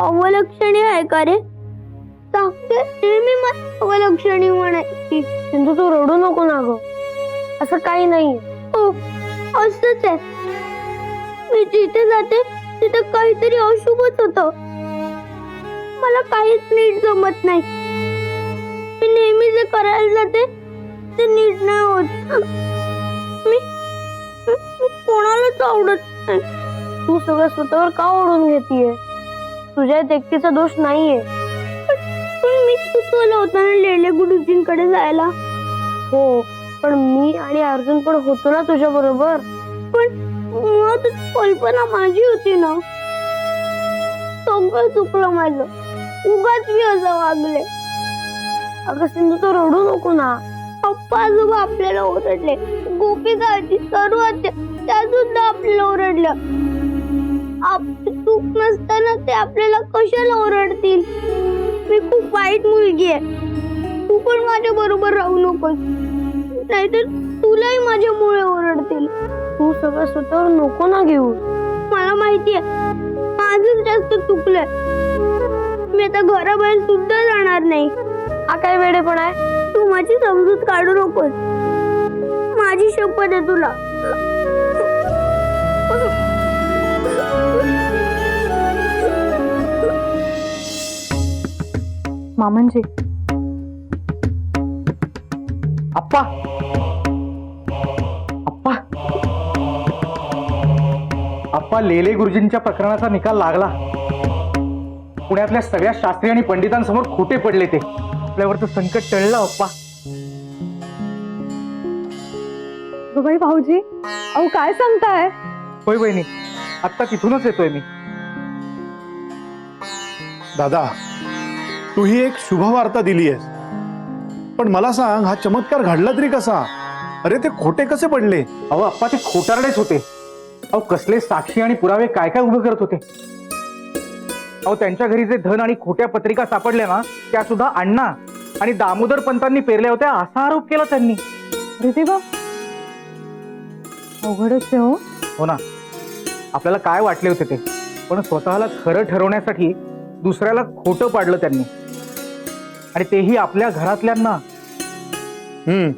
अवलक्षणी आहे का रे? साक्षर नेहमी मला अवलक्षणी म्हणायची. सिंधू तू रडू नको ना ग. असं काही नाही. हो असंच आहे. मी जिथे जाते तिथे काहीतरी अशुभच होत. मला काहीच नीट जमत नाही. मी नेहमी जे करायला जाते ते नीट नाही होत. मी मी कोणालाच आवडत नाही. तू सगळं स्वतःवर का ओढून घेतीये? तुझ्या एकटीचा दोष नाहीये. पण मी सुचवलं होतं ना लेले गुरुजींकडे जायला. हो पण मी आणि अर्जुन पण होतो ना तुझ्या बरोबर. पण मुळात कल्पना माझी होती ना. सगळं चुकलं माझं. उगाच मी असं वागले. अगं सिंधू तर रडू नको ना. पप्पा आजोबा आपल्याला ओरडले. गोपिका आजी सर्व त्या सुद्धा आपल्याला ओरडल्या आपली चूक नसताना ते आपल्याला कशाला ओरडतील? मी खूप वाईट मुलगी आहे. तू पण माझ्या बरोबर राहू नकोस. नाहीतर तुलाही माझ्यामुळे ओरडतील. तू सगळं स्वतःवर नको ना घेऊ. मला माहिती आहे माझंच जास्त चुकलंय. मी आता घराबाहेर सुद्धा जाणार नाही. हा काय वेळे पण आहे? तू माझी समजूत काढू नकोस. माझी शपथ आहे तुला. मामनजी अप्पा अप्पा अप्पा लेले गुरुजींच्या प्रकरणाचा निकाल लागला. पुण्यातल्या सगळ्या शास्त्री आणि पंडितांसमोर खोटे पडले ते. आपल्यावरचं संकट टळलं अप्पा बाई भाऊजी अहो काय सांगताय? होय बहिणी. आत्ता तिथूनच येतोय मी. दादा तू ही एक शुभवार्ता दिली आहेस. पण मला सांग हा चमत्कार घडला तरी कसा? अरे ते खोटे कसे पडले? अहो अप्पा ते खोटारडेच होते. अहो कसले साक्षी आणि पुरावे काय काय उभे करत होते? अहो त्यांच्या घरी जे धन आणि खोट्या पत्रिका सापडल्या ना त्या सुद्धा अण्णा आणि दामोदर पंतांनी पेरल्या होत्या असा आरोप केला त्यांनी. अरे देवा. अवघडच हो. हो ना. आपल्याला काय वाटले होते ते? पण स्वतःला खरं ठरवण्यासाठी दुसऱ्याला खोटं पाडलं त्यांनी. आणि तेही आपल्या घरातल्यांना. हम्म.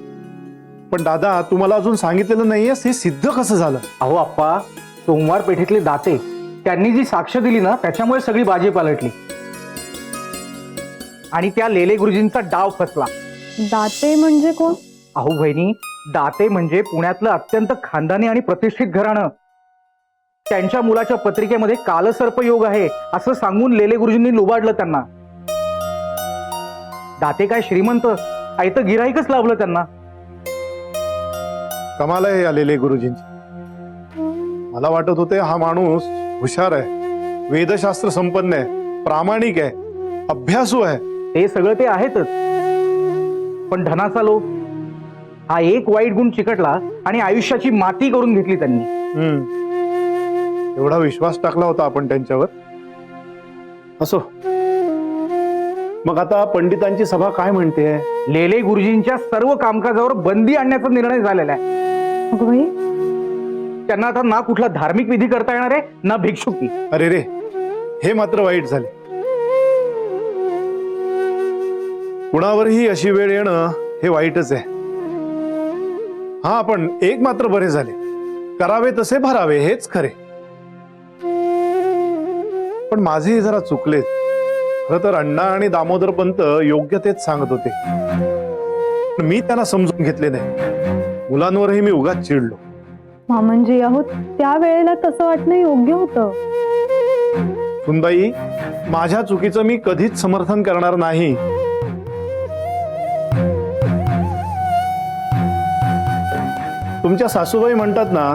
पण दादा तू मला अजून सांगितलेलं नाहीयेस हे सिद्ध कसं झालं? अहो आप्पा सोमवार पेठेतले दाते त्यांनी जी साक्ष दिली ना त्याच्यामुळे सगळी बाजी पालटली. आणि त्या लेले गुरुजींचा डाव फसला. दाते म्हणजे कोण? अहो बहिणी दाते म्हणजे पुण्यातलं अत्यंत खानदानी आणि प्रतिष्ठित घराणं. त्यांच्या मुलाच्या पत्रिकेमध्ये कालसर्प योग आहे असं सांगून लेले गुरुजींनी लुबाडलं त्यांना. दाते काय श्रीमंत? आयत गिराईकच लाभलं त्यांना. कमाल आहे आलेले गुरुजींची. मला वाटत होते हा माणूस हुशार आहे वेदशास्त्र संपन्न आहे प्रामाणिक आहे अभ्यासू आहे. ते सगळं ते आहेतच. पण धनाचा लोभ हा एक वाईट गुण चिकटला आणि आयुष्याची माती करून घेतली त्यांनी. हम्म. एवढा विश्वास टाकला होता आपण त्यांच्यावर? असो. मग आता पंडितांची सभा काय म्हणते? लेले गुरुजींच्या सर्व कामकाजावर बंदी आणण्याचा निर्णय झालेला आहे. अगं बाई. त्यांना आता ना कुठला धार्मिक विधी करता येणार आहे ना भिक्षुकी अरे रे हे मात्र वाईट झाले. कुणावरही अशी वेळ येणं हे वाईटच आहे. हा पण एक मात्र बरे झाले. करावे तसे भरावे हेच खरे. पण माझेही जरा चुकलेच खर तर अण्णा आणि दामोदर पंत योग्य तेच सांगत होते. मी त्यांना समजून घेतले नाही. मुलांवरही मी उगाच चिडलो. मामनजी अहो त्या वेळेला तसं वाटणं योग्य होतं. सुनबाई माझ्या चुकीचं मी कधीच समर्थन करणार नाही. तुमच्या सासूबाई म्हणतात ना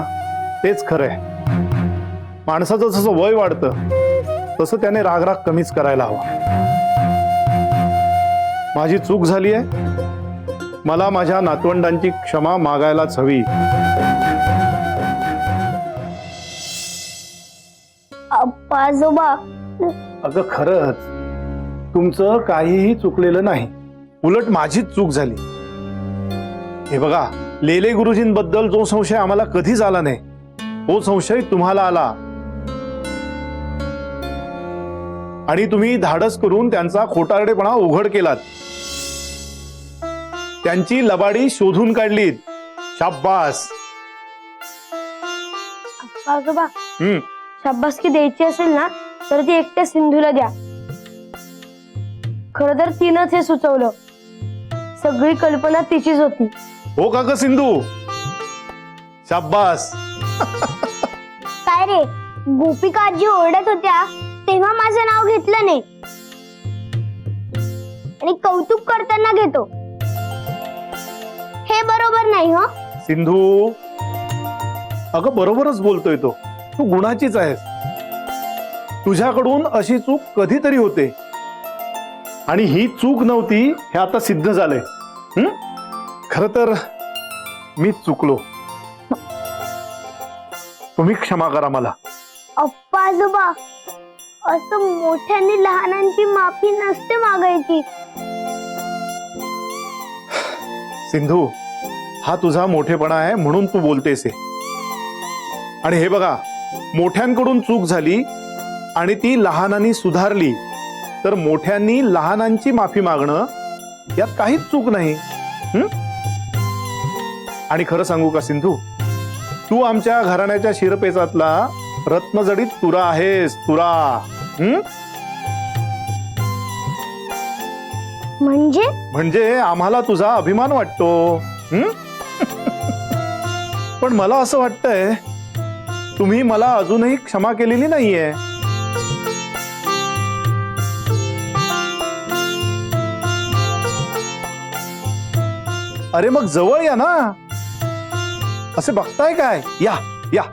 तेच खरंय. माणसाचं जसं वय वाढतं तसं त्याने रागराग कमीच करायला हवा. माझी चूक झाली आहे. मला माझ्या नातवंडांची क्षमा मागायलाच हवी. अप्पा आजोबा. अगं खरंच. तुमचं काहीही चुकलेलं नाही. उलट माझीच चूक झाली. हे बघा लेले गुरुजींबद्दल जो संशय आम्हाला कधीच आला नाही तो संशय तुम्हाला आला. आणि तुम्ही धाडस करून त्यांचा खोटारडेपणा उघड केलात. त्यांची लबाडी शोधून काढलीत. शाब्बास. आजोबा हम्म. शाब्बासकी द्यायची असेल ना तर ती एकट्या सिंधूला द्या. खर तर तिनंच हे सुचवलं. सगळी कल्पना तिचीच होती. हो का ग सिंधू? शाब्बास. काय रे? गोपिका आजी ओरडत होत्या. तेव्हा माझं नाव घेतलं नाही. आणि कौतुक करताना घेतो. हे बरोबर नाही हो. सिंधू अगं बरोबरच बोलतोय तो. तू गुणाचीच आहेस. तुझ्याकडून अशी चूक कधीतरी होते. आणि ही चूक नव्हती हे आता सिद्ध झालंय. हं? खर तर मी चुकलो. तुम्ही क्षमा करा मला. अप्पा आजोबा असं मोठ्यांनी लहानांची माफी नसते मागायची. सिंधू हा तुझा मोठेपणा आहे म्हणून तू बोलतेस हे. आणि हे बघा मोठ्यांकडून चूक झाली आणि ती लहानांनी सुधारली तर मोठ्यांनी लहानांची माफी मागणं यात काहीच चूक नाही. हं? आणि खरं सांगू का सिंधू? तू आमच्या घराण्याच्या शिरपेचातला रत्नजडीत तुरा आहेस तुरा. हं? म्हणजे? म्हणजे आम्हाला तुझा अभिमान वाटतो. हं? पण मला असं वाटतंय तुम्ही मला अजूनही क्षमा केलेली नाहीये. अरे मग जवळ या ना. असे बघताय काय? या या.